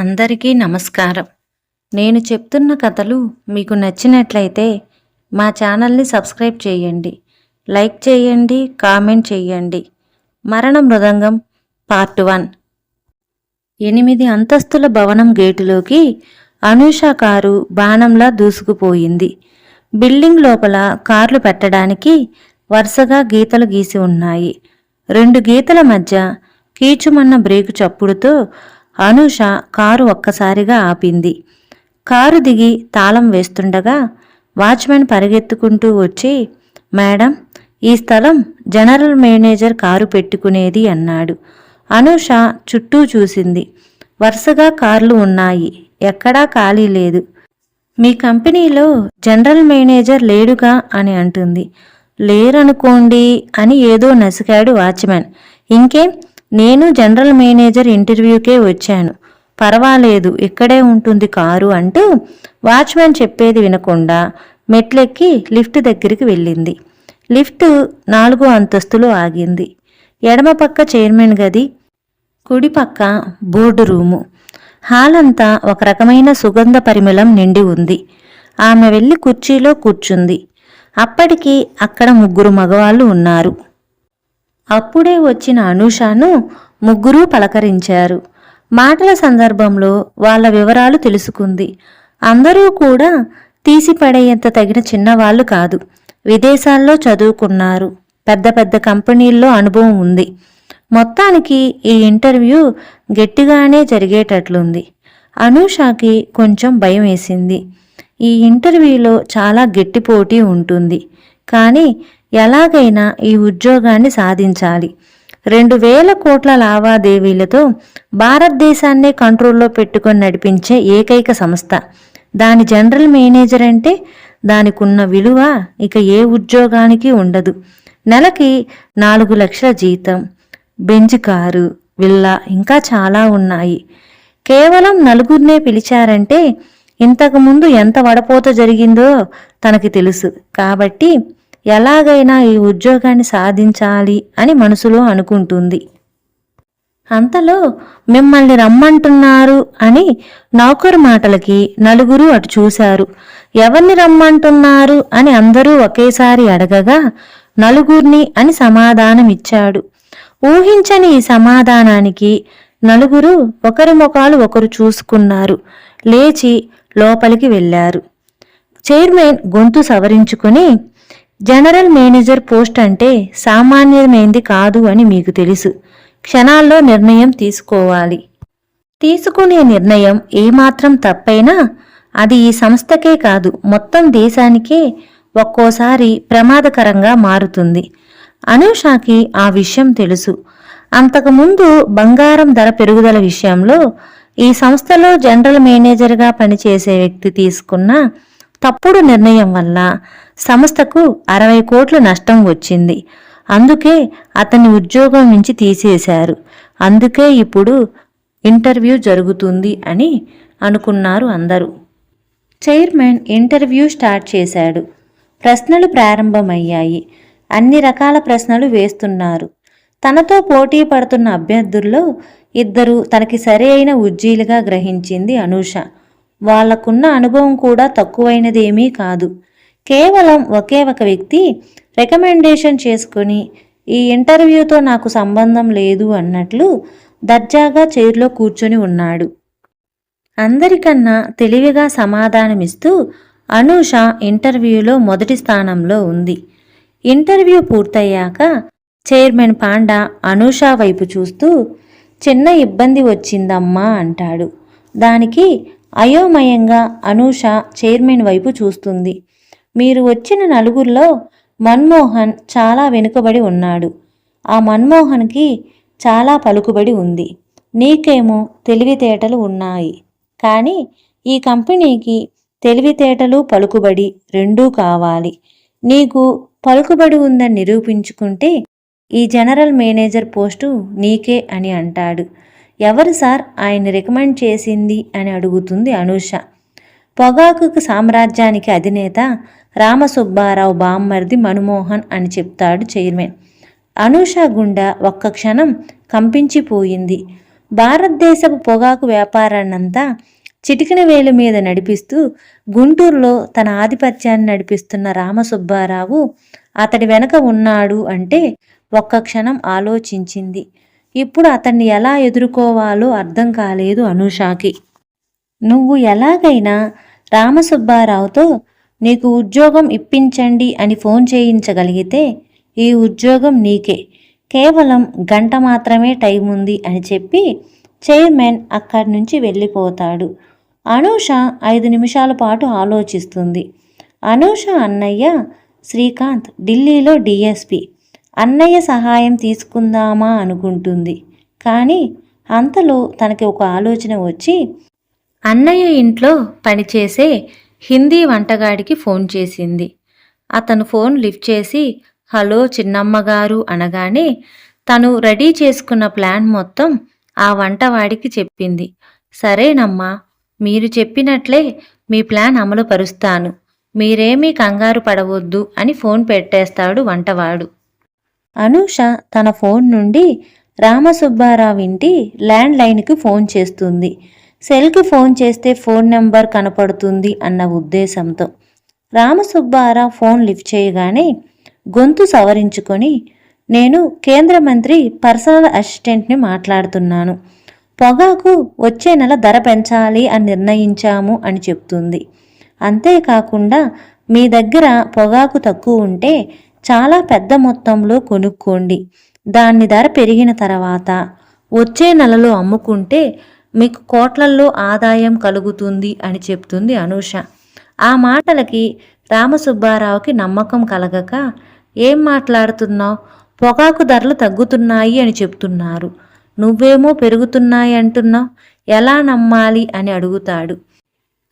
అందరికీ నమస్కారం. నేను చెప్తున్న కథలు మీకు నచ్చినట్లయితే మా ఛానల్ని సబ్స్క్రైబ్ చేయండి. లైక్ చేయండి కామెంట్ చేయండి. మరణ మృదంగం పార్ట్ వన్. ఎనిమిది అంతస్తుల భవనం గేటులోకి అనూష కారు బాణంలా దూసుకుపోయింది. బిల్డింగ్ లోపల కార్లు పెట్టడానికి వరుసగా గీతలు గీసి ఉన్నాయి. రెండు గీతల మధ్య కీచుమన్న బ్రేకు చప్పుడుతో అనూష కారు ఒక్కసారిగా ఆపింది. కారు దిగి తాళం వేస్తుండగా వాచ్మెన్ పరిగెత్తుకుంటూ వచ్చి మేడం ఈ స్థలం జనరల్ మేనేజర్ కారు పెట్టుకునేది అన్నాడు. అనూష చుట్టూ చూసింది. వరుసగా కార్లు ఉన్నాయి. ఎక్కడా ఖాళీ లేదు. మీ కంపెనీలో జనరల్ మేనేజర్ లేడుగా అని అంటుంది. లేరనుకోండి అని ఏదో నసికాడు వాచ్మెన్ ఇంకేం? నేను జనరల్ మేనేజర్ ఇంటర్వ్యూకే వచ్చాను. పర్వాలేదు ఇక్కడే ఉంటుంది కారు అంటూ వాచ్మెన్ చెప్పేది వినకుండా మెట్లెక్కి లిఫ్ట్ దగ్గరికి వెళ్ళింది. లిఫ్ట్ నాలుగో అంతస్తులో ఆగింది. ఎడమ పక్క చైర్మన్ గది కుడి పక్క బోర్డు రూము. హాల్ అంతా ఒక రకమైన సుగంధ పరిమళం నిండి ఉంది. ఆమె వెళ్ళి కుర్చీలో కూర్చుంది. అప్పటికి అక్కడ ముగ్గురు మగవాళ్ళు ఉన్నారు. అప్పుడే వచ్చిన అనూషను ముగ్గురూ పలకరించారు. మాటల సందర్భంలో వాళ్ళ వివరాలు తెలుసుకుంది. అందరూ కూడా తీసిపడేంత తగిన చిన్నవాళ్ళు కాదు. విదేశాల్లో చదువుకున్నారు. పెద్ద పెద్ద కంపెనీల్లో అనుభవం ఉంది. మొత్తానికి ఈ ఇంటర్వ్యూ గట్టిగానే జరిగేటట్లుంది. అనూషకి కొంచెం భయం వేసింది. ఈ ఇంటర్వ్యూలో చాలా గట్టి పోటీ ఉంటుంది. కానీ ఎలాగైనా ఈ ఉద్యోగాన్ని సాధించాలి. రెండు వేల కోట్ల లావాదేవీలతో భారతదేశాన్నే కంట్రోల్లో పెట్టుకొని నడిపించే ఏకైక సంస్థ. దాని జనరల్ మేనేజర్ అంటే దానికున్న విలువ ఇక ఏ ఉద్యోగానికి ఉండదు. నెలకి నాలుగు లక్షల జీతం బెంజ్ కారు విల్లా ఇంకా చాలా ఉన్నాయి. కేవలం నలుగురినే పిలిచారంటే ఇంతకుముందు ఎంత వడపోత జరిగిందో తనకి తెలుసు. కాబట్టి ఎలాగైనా ఈ ఉద్యోగాన్ని సాధించాలి అని మనసులో అనుకుంటుంది. అంతలో మిమ్మల్ని రమ్మంటున్నారు అని నౌకరు మాటలకి నలుగురు అటు చూశారు. ఎవరిని రమ్మంటున్నారు అని అందరూ ఒకేసారి అడగగా నలుగురిని అని సమాధానమిచ్చాడు. ఊహించని ఈ సమాధానానికి నలుగురు ఒకరి ముఖాలు ఒకరు చూసుకున్నారు. లేచి లోపలికి వెళ్ళారు. చైర్మన్ గొంతు సవరించుకుని జనరల్ మేనేజర్ పోస్ట్ అంటే సామాన్యమైంది కాదు అని మీకు తెలుసు. క్షణాల్లో నిర్ణయం తీసుకోవాలి. తీసుకునే నిర్ణయం ఏమాత్రం తప్పైనా అది ఈ సంస్థకే కాదు మొత్తం దేశానికే ఒక్కోసారి ప్రమాదకరంగా మారుతుంది. అనూషాకి ఆ విషయం తెలుసు. అంతకుముందు బంగారం ధర పెరుగుదల విషయంలో ఈ సంస్థలో జనరల్ మేనేజర్గా పనిచేసే వ్యక్తి తీసుకున్న తప్పుడు నిర్ణయం వల్ల సంస్థకు అరవై కోట్ల నష్టం వచ్చింది. అందుకే అతని ఉద్యోగం నుంచి తీసేశారు. అందుకే ఇప్పుడు ఇంటర్వ్యూ జరుగుతుంది అని అనుకున్నారు అందరూ. చైర్మన్ ఇంటర్వ్యూ స్టార్ట్ చేశాడు. ప్రశ్నలు ప్రారంభమయ్యాయి. అన్ని రకాల ప్రశ్నలు వేస్తున్నారు. తనతో పోటీ పడుతున్న అభ్యర్థుల్లో ఇద్దరు తనకి సరి అయిన ఉజ్జీలుగా గ్రహించింది అనూష. వాళ్ళకున్న అనుభవం కూడా తక్కువైనదేమీ కాదు. కేవలం ఒకే ఒక వ్యక్తి రికమెండేషన్ చేసుకుని ఈ ఇంటర్వ్యూతో నాకు సంబంధం లేదు అన్నట్లు దర్జాగా చైర్లో కూర్చొని ఉన్నాడు. అందరికన్నా తెలివిగా సమాధానమిస్తూ అనూష ఇంటర్వ్యూలో మొదటి స్థానంలో ఉంది. ఇంటర్వ్యూ పూర్తయ్యాక చైర్మన్ పాండా అనూష వైపు చూస్తూ చిన్న ఇబ్బంది వచ్చిందమ్మా అంటాడు. దానికి అయోమయంగా అనూష చైర్మన్ వైపు చూస్తుంది. మీరు వచ్చిన నలుగురిలో మన్మోహన్ చాలా వెనుకబడి ఉన్నాడు. ఆ మన్మోహన్కి చాలా పలుకుబడి ఉంది. నీకేమో తెలివితేటలు ఉన్నాయి. కానీ ఈ కంపెనీకి తెలివితేటలు పలుకుబడి రెండూ కావాలి. నీకు పలుకుబడి ఉందని నిరూపించుకుంటే ఈ జనరల్ మేనేజర్ పోస్టు నీకే అని అంటాడు. ఎవరు సార్ ఆయన రికమెండ్ చేసింది అని అడుగుతుంది అనూష. పొగాకు సామ్రాజ్యానికి అధినేత రామసుబ్బారావు బామ్మర్ది మనమోహన్ అని చెప్తాడు చైర్మన్. అనూష గుండె ఒక్క క్షణం కంపించిపోయింది. భారతదేశపు పొగాకు వ్యాపారాన్నంతా చిటికిన వేలు మీద నడిపిస్తూ గుంటూరులో తన ఆధిపత్యాన్ని నడిపిస్తున్న రామసుబ్బారావు అతడి వెనక ఉన్నాడు అంటే ఒక్క క్షణం ఆలోచించింది. ఇప్పుడు అతన్ని ఎలా ఎదుర్కోవాలో అర్థం కాలేదు అనూషాకి. నువ్వు ఎలాగైనా రామసుబ్బారావుతో నీకు ఉద్యోగం ఇప్పించండి అని ఫోన్ చేయించగలిగితే ఈ ఉద్యోగం నీకే. కేవలం గంట మాత్రమే టైం ఉంది అని చెప్పి చైర్మన్ అక్కడి నుంచి వెళ్ళిపోతాడు. అనూష ఐదు నిమిషాల పాటు ఆలోచిస్తుంది. అనూష అన్నయ్య శ్రీకాంత్ ఢిల్లీలో డిఎస్పి. అన్నయ్య సహాయం తీసుకుందామా అనుకుంటుంది. కానీ అంతలో తనకి ఒక ఆలోచన వచ్చి అన్నయ్య ఇంట్లో పనిచేసే హిందీ వంటగాడికి ఫోన్ చేసింది. అతను ఫోన్ లిఫ్ట్ చేసి హలో చిన్నమ్మగారు అనగానే తను రెడీ చేసుకున్న ప్లాన్ మొత్తం ఆ వంటవాడికి చెప్పింది. సరేనమ్మా మీరు చెప్పినట్లే మీ ప్లాన్ అమలు పరుస్తాను. మీరేమీ కంగారు పడవద్దు అని ఫోన్ పెట్టేస్తాడు వంటవాడు. అనూష తన ఫోన్ నుండి రామసుబ్బారావు ఇంటి ల్యాండ్ లైన్కి ఫోన్ చేస్తుంది. సెల్కి ఫోన్ చేస్తే ఫోన్ నెంబర్ కనపడుతుంది అన్న ఉద్దేశంతో రామసుబ్బారావు ఫోన్ లిఫ్ట్ చేయగానే గొంతు సవరించుకొని నేను కేంద్ర మంత్రి పర్సనల్ అసిస్టెంట్ని మాట్లాడుతున్నాను. పొగాకు వచ్చే నెల ధర పెంచాలి అని నిర్ణయించాము అని చెప్తుంది. అంతేకాకుండా మీ దగ్గర పొగాకు తక్కువ ఉంటే చాలా పెద్ద మొత్తంలో కొనుక్కోండి. దాన్ని ధర పెరిగిన తర్వాత వచ్చే నెలలో అమ్ముకుంటే మీకు కోట్లల్లో ఆదాయం కలుగుతుంది అని చెప్తుంది అనూష. ఆ మాటలకి రామసుబ్బారావుకి నమ్మకం కలగక ఏం మాట్లాడుతున్నావు? పొగాకు ధరలు తగ్గుతున్నాయి అని చెప్తున్నారు. నువ్వేమో పెరుగుతున్నాయి అంటున్నావు. ఎలా నమ్మాలి? అని అడుగుతాడు.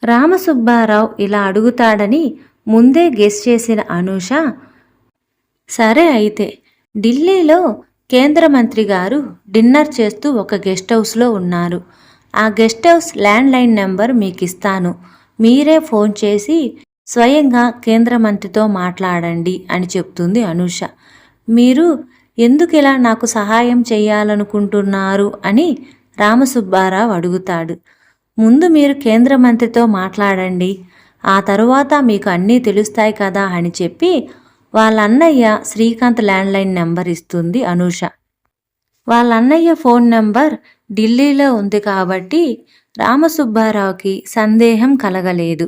రామసుబ్బారావు ఇలా అడుగుతాడని ముందే గెస్ చేసిన అనూష సరే అయితే ఢిల్లీలో కేంద్ర మంత్రి గారు డిన్నర్ చేస్తూ ఒక గెస్ట్ హౌస్లో ఉన్నారు. ఆ గెస్ట్ హౌస్ ల్యాండ్లైన్ నెంబర్ మీకు ఇస్తాను మీరే ఫోన్ చేసి స్వయంగా కేంద్ర మంత్రితో మాట్లాడండి అని చెప్తుంది అనూష. మీరు ఎందుకు ఇలా నాకు సహాయం చేయాలనుకుంటున్నారు అని రామసుబ్బారావు అడుగుతాడు. ముందు మీరు కేంద్ర మంత్రితో మాట్లాడండి. ఆ తరువాత మీకు అన్నీ తెలుస్తాయి కదా అని చెప్పి వాళ్ళ అన్నయ్య శ్రీకాంత్ ల్యాండ్లైన్ నెంబర్ ఇస్తుంది అనూష. వాళ్ళ అన్నయ్య ఫోన్ నెంబర్ ఢిల్లీలో ఉంది కాబట్టి రామసుబ్బారావుకి సందేహం కలగలేదు.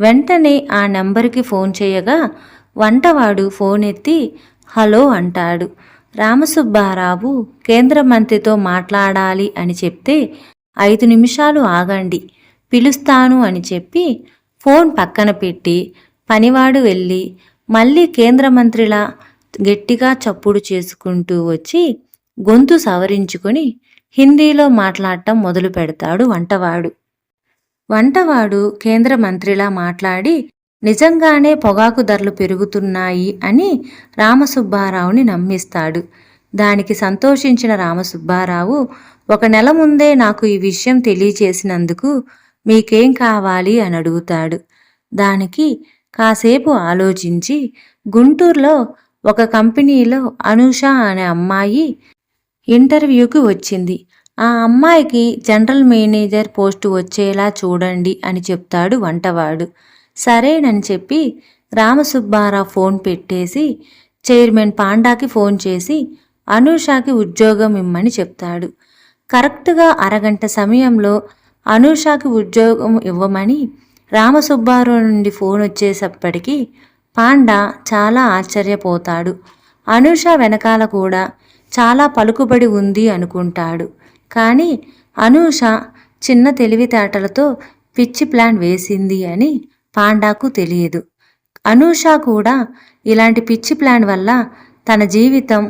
వెంటనే ఆ నెంబర్కి ఫోన్ చేయగా వంటవాడు ఫోన్ ఎత్తి హలో అంటాడు. రామసుబ్బారావు కేంద్ర మంత్రితో మాట్లాడాలి అని చెప్తే ఐదు నిమిషాలు ఆగండి పిలుస్తాను అని చెప్పి ఫోన్ పక్కన పెట్టి పనివాడు వెళ్ళి మళ్ళీ కేంద్ర మంత్రిలా గట్టిగా చప్పుడు చేసుకుంటూ వచ్చి గొంతు సవరించుకొని హిందీలో మాట్లాడటం మొదలు పెడతాడు వంటవాడు. వంటవాడు కేంద్ర మంత్రిలా మాట్లాడి నిజంగానే పొగాకు ధరలు పెరుగుతున్నాయి అని రామసుబ్బారావుని నమ్మిస్తాడు. దానికి సంతోషించిన రామసుబ్బారావు ఒక నెల ముందే నాకు ఈ విషయం తెలియచేసినందుకు మీకేం కావాలి అని అడుగుతాడు. దానికి కాసేపు ఆలోచించి గుంటూరులో ఒక కంపెనీలో అనూష అనే అమ్మాయి ఇంటర్వ్యూకి వచ్చింది. ఆ అమ్మాయికి జనరల్ మేనేజర్ పోస్టు వచ్చేలా చూడండి అని చెప్తాడు వంటవాడు. సరేనని చెప్పి రామసుబ్బారావు ఫోన్ పెట్టేసి చైర్మన్ పాండాకి ఫోన్ చేసి అనూషాకి ఉద్యోగం ఇమ్మని చెప్తాడు. కరెక్ట్గా అరగంట సమయంలో అనూషాకి ఉద్యోగం ఇవ్వమని రామసుబ్బారావు నుండి ఫోన్ వచ్చేసప్పటికి పాండా చాలా ఆశ్చర్యపోతాడు. అనూష వెనకాల కూడా చాలా పలుకుబడి ఉంది అనుకుంటాడు. కానీ అనూష చిన్న తెలివితేటలతో పిచ్చి ప్లాన్ వేసింది అని పాండాకు తెలియదు. అనూష కూడా ఇలాంటి పిచ్చి ప్లాన్ వల్ల తన జీవితం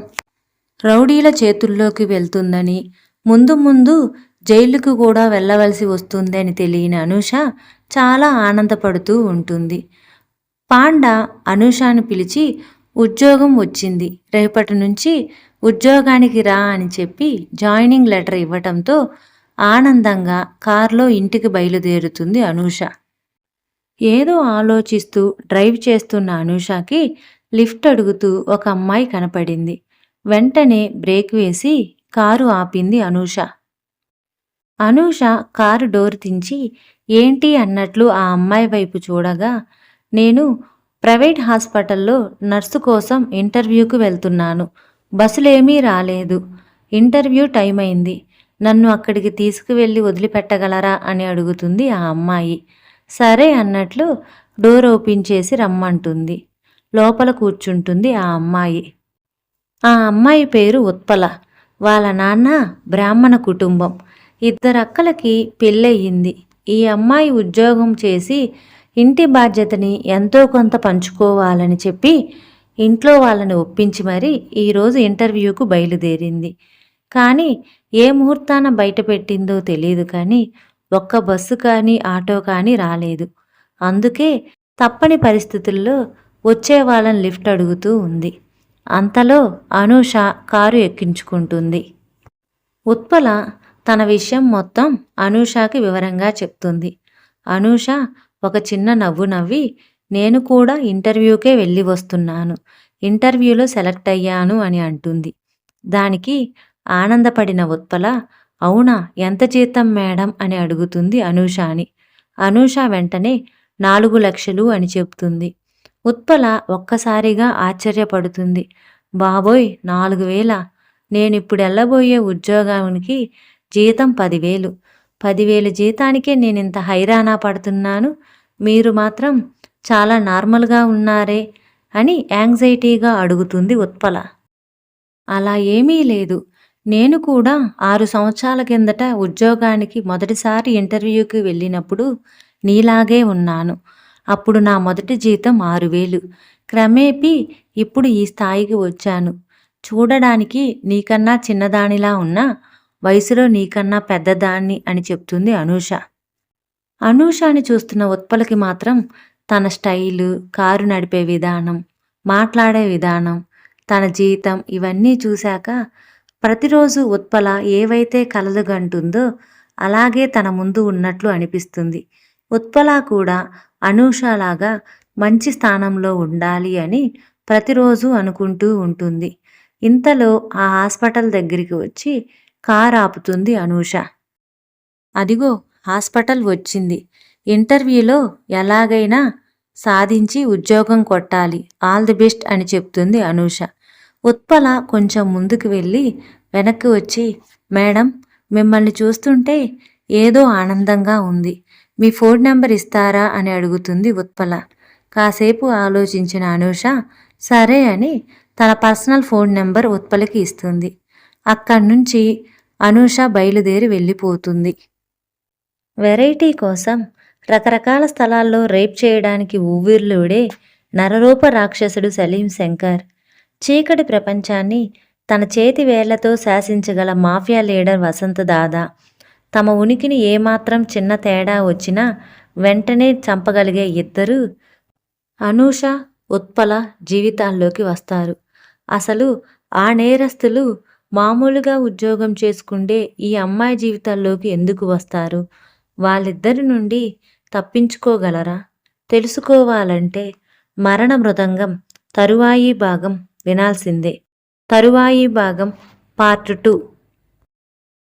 రౌడీల చేతుల్లోకి వెళ్తుందని ముందు ముందు జైలుకు కూడా వెళ్ళవలసి వస్తుందని తెలియని అనూష చాలా ఆనందపడుతూ ఉంటుంది. పాండా అనూషాను పిలిచి ఉద్యోగం వచ్చింది. రేపటి నుంచి ఉద్యోగానికి రా అని చెప్పి జాయినింగ్ లెటర్ ఇవ్వటంతో ఆనందంగా కారులో ఇంటికి బయలుదేరుతుంది అనూష. ఏదో ఆలోచిస్తూ డ్రైవ్ చేస్తున్న అనూషకి లిఫ్ట్ అడుగుతూ ఒక అమ్మాయి కనపడింది. వెంటనే బ్రేక్ వేసి కారు ఆపింది అనూష. అనూష కారు డోర్ తీంచి ఏంటి అన్నట్లు ఆ అమ్మాయి వైపు చూడగా నేను ప్రైవేట్ హాస్పిటల్లో నర్సు కోసం ఇంటర్వ్యూకు వెళ్తున్నాను. బస్సులేమీ రాలేదు. ఇంటర్వ్యూ టైం అయింది నన్ను అక్కడికి తీసుకువెళ్ళి వదిలిపెట్టగలరా అని అడుగుతుంది ఆ అమ్మాయి. సరే అన్నట్లు డోర్ ఓపెన్ చేసి రమ్మంటుంది. లోపల కూర్చుంటుంది ఆ అమ్మాయి. ఆ అమ్మాయి పేరు ఉత్పల. వాళ్ళ నాన్న బ్రాహ్మణ కుటుంబం. ఇద్దరక్కలకి పెళ్ళయింది. ఈ అమ్మాయి ఉద్యోగం చేసి ఇంటి బాధ్యతని ఎంతో కొంత పంచుకోవాలని చెప్పి ఇంట్లో వాళ్ళని ఒప్పించి మరీ ఈరోజు ఇంటర్వ్యూకు బయలుదేరింది. కానీ ఏ ముహూర్తాన బయట పెట్టిందో తెలియదు కానీ ఒక్క బస్సు కానీ ఆటో కానీ రాలేదు. అందుకే తప్పని పరిస్థితుల్లో వచ్చే వాళ్ళని లిఫ్ట్ అడుగుతూ ఉంది. అంతలో అనూష కారు ఎక్కించుకుంటుంది. ఉత్పల తన విషయం మొత్తం అనూషకి వివరంగా చెప్తుంది. అనూష ఒక చిన్న నవ్వు నవ్వి నేను కూడా ఇంటర్వ్యూకే వెళ్ళి వస్తున్నాను. ఇంటర్వ్యూలో సెలెక్ట్ అయ్యాను అని అంటుంది. దానికి ఆనందపడిన ఉత్పల అవునా ఎంత జీతం మేడం? అని అడుగుతుంది అనూషాని. అనూష వెంటనే నాలుగు లక్షలు అని చెప్తుంది. ఉత్పల ఒక్కసారిగా ఆశ్చర్యపడుతుంది. బాబోయ్ నాలుగు వేల. నేను ఇప్పుడు వెళ్ళబోయే ఉద్యోగానికి జీతం పదివేలు. పదివేలు జీతానికే నేను ఇంత హైరాణా పడుతున్నాను. మీరు మాత్రం చాలా నార్మల్గా ఉన్నారే అని యాంగ్జైటీగా అడుగుతుంది ఉత్పల. అలా ఏమీ లేదు. నేను కూడా ఆరు సంవత్సరాల కిందట ఉద్యోగానికి మొదటిసారి ఇంటర్వ్యూకి వెళ్ళినప్పుడు నీలాగే ఉన్నాను. అప్పుడు నా మొదటి జీతం ఆరు వేలు. క్రమేపీ ఇప్పుడు ఈ స్థాయికి వచ్చాను. చూడడానికి నీకన్నా చిన్నదానిలా ఉన్నా వయసులో నీకన్నా పెద్దదాన్ని అని చెప్తుంది అనూష. అనూషాని చూస్తున్న ఉత్పలకి మాత్రం తన స్టైలు కారు నడిపే విధానం మాట్లాడే విధానం తన జీతం ఇవన్నీ చూశాక ప్రతిరోజు ఉత్పల ఏవైతే కలలుగంటుందో అలాగే తన ముందు ఉన్నట్లు అనిపిస్తుంది. ఉత్పల కూడా అనూషలాగా మంచి స్థానంలో ఉండాలి అని ప్రతిరోజు అనుకుంటూ ఉంటుంది. ఇంతలో ఆ హాస్పిటల్ దగ్గరికి వచ్చి కారు ఆపుతుంది అనూష. అదిగో హాస్పిటల్ వచ్చింది. ఇంటర్వ్యూలో ఎలాగైనా సాధించి ఉద్యోగం కొట్టాలి. ఆల్ ది బెస్ట్ అని చెప్తుంది అనూష. ఉత్పల కొంచెం ముందుకు వెళ్ళి వెనక్కి వచ్చి మేడం మిమ్మల్ని చూస్తుంటే ఏదో ఆనందంగా ఉంది. మీ ఫోన్ నెంబర్ ఇస్తారా? అని అడుగుతుంది ఉత్పల. కాసేపు ఆలోచించిన అనూష సరే అని తన పర్సనల్ ఫోన్ నెంబర్ ఉత్పలకి ఇస్తుంది. అక్కడి నుంచి అనూష బయలుదేరి వెళ్ళిపోతుంది. వెరైటీ కోసం రకరకాల స్థలాల్లో రేప్ చేయడానికి ఊవిర్లుడే నరరూప రాక్షసుడు సలీం శంకర్. చీకటి ప్రపంచాన్ని తన చేతి వేళ్ళతో శాసించగల మాఫియా లీడర్ వసంత దాదా. తమ ఉనికిని ఏమాత్రం చిన్న తేడా వచ్చినా వెంటనే చంపగలిగే ఇద్దరు అనూష ఉత్పల జీవితాల్లోకి వస్తారు. అసలు ఆ నేరస్తులు మామూలుగా ఉద్యోగం చేసుకుంటే ఈ అమ్మాయి జీవితాల్లోకి ఎందుకు వస్తారు? వాళ్ళిద్దరి నుండి తప్పించుకోగలరా? తెలుసుకోవాలంటే మరణ మృదంగం తరువాయి భాగం వినాల్సిందే. తరువాయి భాగం పార్ట్ టూ.